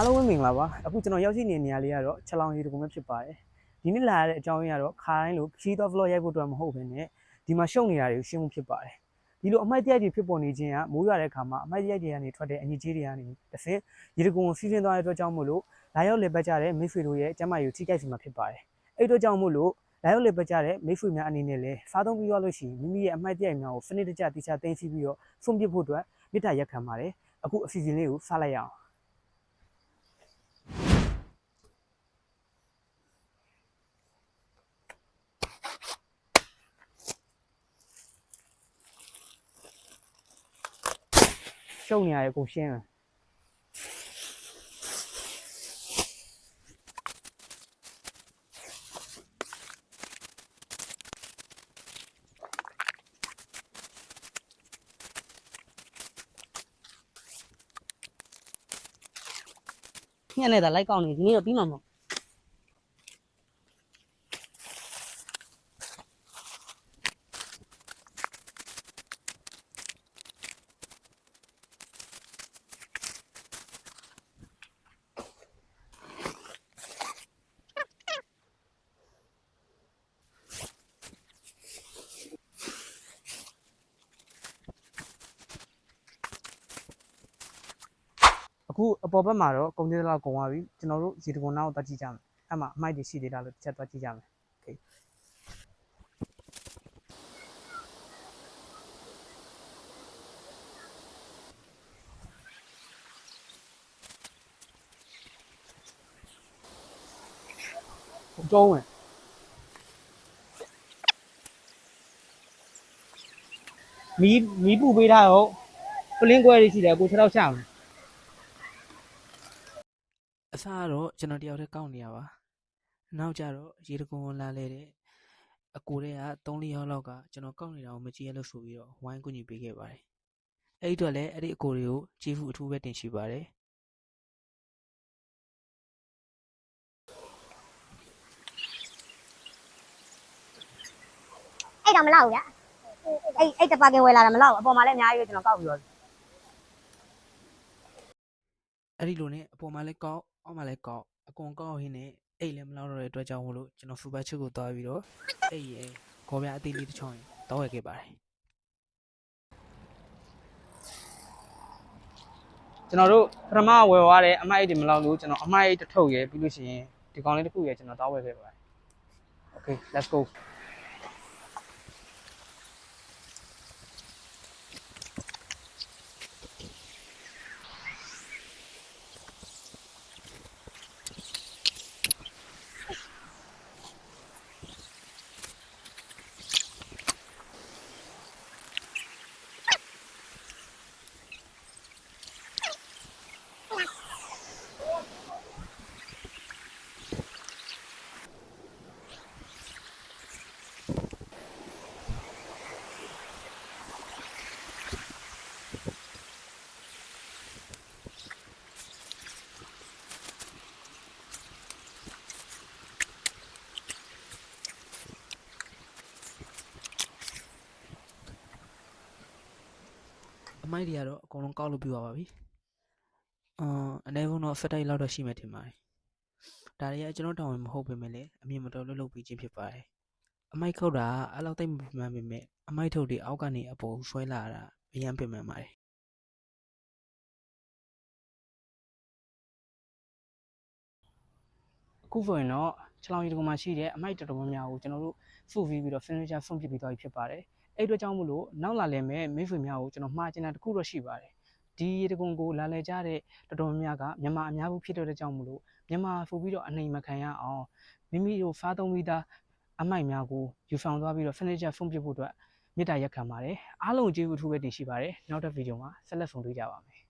အားလုံးပဲမင်္ဂလာပါအခုကျွန်တော်ရောက်ရှိနေတဲ့နေရာလေးကတော့ချက်လောင်ရီတကူပဲဖြစ်ပါတယ်ဒီနေ့လာရတဲ့အကြောင်းရင်းကတော့ခါတိုင်းလိုခီးတော့ vlog ရိုက်ဖို့အတွက်မဟုတ်ဘဲနဲ့ဒီမှာရှုပ်နေတာတွေကိုရှင်းဖို့ဖြစ်ပါတယ်ဒီလိုအမိုက်တရိုက်တွေဖြစ်ပေါ်နေခြင်းကမိုးရွာတဲ့အခါမှာအမိုက်တရိုက်တွေကနေထွက်တဲ့အညစ်အကြေးတွေကနေတစ်ဆင့်ရီတကူကိုစီးဆင်းသွားတဲ့အတွက်ကြောင့်မို့လို့လာရောက်လေပတ်ကြတဲ့မိတ်ဆွေတို့ရဲ့ကျမ်းမာရေးကိုထိခိုက်စေမှာဖြစ်ပါတယ်အဲ့အတွက်ကြောင့်မို့လို့လာရောက်လေပတ်ကြတဲ့မိတ်ဆွေများအနေနဲ့လည်းစားသုံးပြီးသွားလို့ရှိရင်မိမိရဲ့အမိုက်တရိုက်များကိုစနစ်တကျတိကျသိသိပြီးတော့ဆုံးပြဖို့အတွက်မေတ္တာရက်ခံပါတယ်အခုအစီအစဉ်လေးကိုစလိုက်ရအောင် ရှုပ်နေရတယ်ကိုရှင်းတယ်ညနေသာလိုက်ကောက်နေဒီနေ့တော့ပြီးမှာမဟုတ် အခုအပေါ်ဘက်မှာတော့ကုန်သေးသလောက်ကုန်သွားပြီကျွန်တော်တို့ရေတကွန်နောက်ကိုတက်ကြည့်ကြမယ်အဲ့မှာအမိုက်တွေရှိသေးတာလို့တစ်ချက်သွားကြည့်ကြမယ်โอเคဟုတ်တော့ဝင်မီးမီးပူပေးထားတော့ပလင်းကွဲလေးရှိတယ်ကိုခြေထောက်ချမယ် အ စားကတော့ကျွန်တော်တယောက်တည်းကောက်နေရပါနောက်ကြတော့ရေတကုံလာလဲတဲ့အကိုတွေက3လယောက်လောက်ကကျွန်တော်ကောက်နေတာကိုမကြည့်ရလို့ဆိုပြီးတော့ဝိုင်းကူညီပေးခဲ့ပါတယ်အဲ့ဒီတော့လည်းအဲ့ဒီအကိုတွေကိုကျေးဇူးအထူးပဲတင်ရှိပါတယ်အဲ့တော့မလောက်ဘူးဗျအဲ့အဲ့တပါကင်ဝယ်လာတာမလောက်ဘူးအပေါ်မှာလည်းအများကြီးပဲကျွန်တော်ကောက်ပြီးတော့အဲ့ဒီလိုနဲ့အပေါ်မှာလည်းကောက် အောက်မှာလည်းကောက်အကုန်ကောက်ရင်းနဲ့အိတ်လည်းမလောက်တော့တဲ့အတွက်ကြောင့်မို့လို့ကျွန်တော်စူပါချစ်ကိုသွားပြီးတော့အိတ်ရဲ့ခေါ်ပြအသေးလေးတစ်ချောင်းရင်တောင်းဝယ်ခဲ့ပါတယ်ကျွန်တော်တို့ပထမဝယ်သွားတဲ့အမိုက်အိတ်တွေမလောက်လို့ကျွန်တော်အမိုက်အိတ်တစ်ထုပ်ရယ်ပြီးလို့ရှိရင်ဒီကောင်လေးတစ်ခုရယ်ကျွန်တော်တောင်းဝယ်ခဲ့ပါတယ် Okay let's go မိုက်တွေကတော့အကုန်လုံးကောက်လို့ပြပါပါပြီ။အာအနေကုန်တော့ဖက်တိုက်လောက်တော့ရှိမှထင်ပါတယ်။ဒါတွေကကျွန်တော်တောင်းဝင်မဟုတ်ပေမဲ့လည်းအမြင်မတော်လို့လုပ်ပြီးချင်းဖြစ်ပါတယ်။အမိုက်ခုတ်တာအဲ့လောက်တိတ်မမှန်ပေမဲ့အမိုက်ထုတ်တွေအောက်ကနေအပေါ်ဆွဲလာတာအရင်ပြင်မှန်ပါတယ်အခုဆိုရင်တော့ခြေလောင်ရီတကုံမှာရှိတဲ့အမိုက်တော်တော်များများကိုကျွန်တော်တို့စုပြီးပြီးတော့ furniture ဖွင့်ပြပြီးသွားပြီဖြစ်ပါတယ် အဲ့အတွက်ကြောင့်မို့လို့နောက်လာလဲမဲ့မိတ်ဆွေများကိုကျွန်တော်မှားချင်တာတစ်ခုတော့ရှိပါတယ်ဒီရေတကုံကိုလာလဲကြတဲ့တော်တော်များများကမြန်မာအများဘူးဖြစ်တဲ့ကြောင့်မို့လို့မြန်မာဆိုပြီးတော့အနေမခံရအောင်မိမိတို့စားသုံးပြီးသားအမိုက်များကိုယူဆောင်သွားပြီးတော့ furniture ဖွင့်ပြဖို့အတွက်မေတ္တာရက်ခံပါတယ်အားလုံးကျေးဇူးအထူးပဲတင်ရှိပါတယ်နောက်တဲ့ဗီဒီယိုမှာဆက်လက်ဆုံတွေ့ကြပါမယ်